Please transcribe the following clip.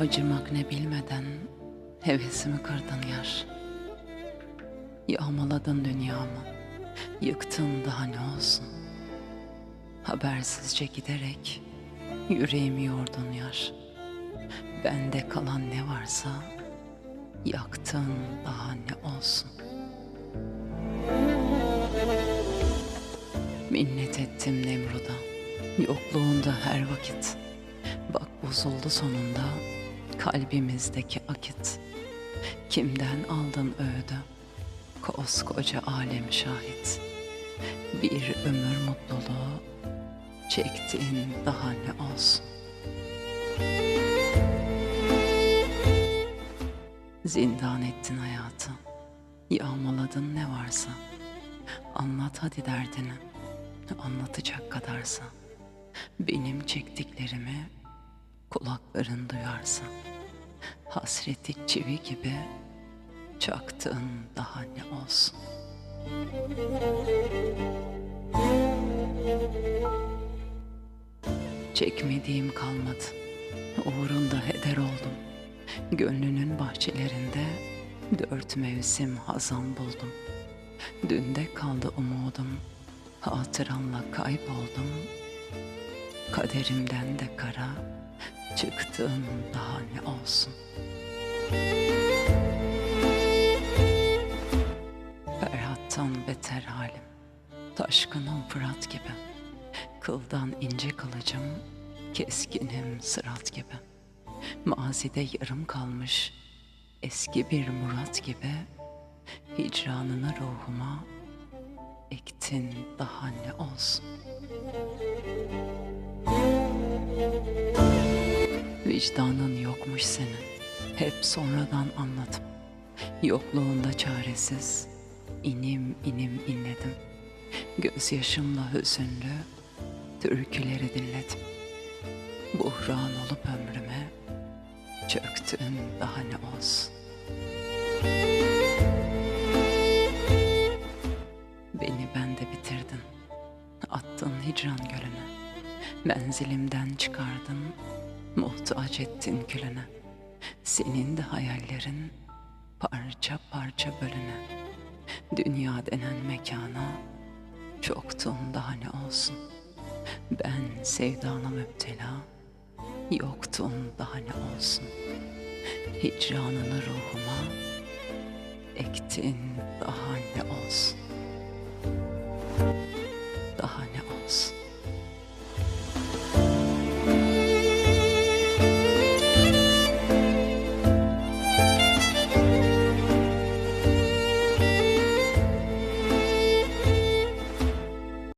Acımak ne bilmeden hevesimi kırdın yar. Yağmaladın dünyamı, yıktın daha ne olsun. Habersizce giderek yüreğimi yordun yar. Bende kalan ne varsa yaktın daha ne olsun. Minnet ettim Nemrud'a, yokluğunda her vakit. Bak bozuldu sonunda kalbimizdeki akit. Kimden aldın öğüdü? Koskoca alem şahit. Bir ömür mutluluğu çektiğin daha ne olsun? Zindan ettin hayatı. Yağmaladın ne varsa. Anlat hadi derdini. Anlatacak kadarsa. Benim çektiklerimi kulakların duyarsa. Hasreti çivi gibi çaktığın daha ne olsun. Çekmediğim kalmadı. Uğrunda heder oldum. Gönlünün bahçelerinde dört mevsim hazan buldum. Dünde kaldı umudum. Hatıranla kayboldum. Kaderimden de kara çıktığım daha ne olsun. Ferhat'tan beter halim. Taşkınım Fırat gibi. Kıldan ince kılıcım, keskinim sırat gibi. Mazide yarım kalmış eski bir murat gibi. Hicranını ruhuma ektin daha ne olsun. Vicdanın yokmuş senin. Hep sonradan anladım. Yokluğunda çaresiz inim inim inledim. Gözyaşımla hüzünlü türküleri dinledim. Buhran olup ömrüme çöktün daha ne olsun. Beni bende bitirdin. Attın hicran gölüne. Menzilimden çıkardın. Muhtaç ettin külüne. Senin de hayallerin parça parça bölüne. Dünya denen mekana çoktun daha ne olsun. Ben sevdana müptela, yoktun daha ne olsun. Hicranını ruhuma ektin daha ne olsun.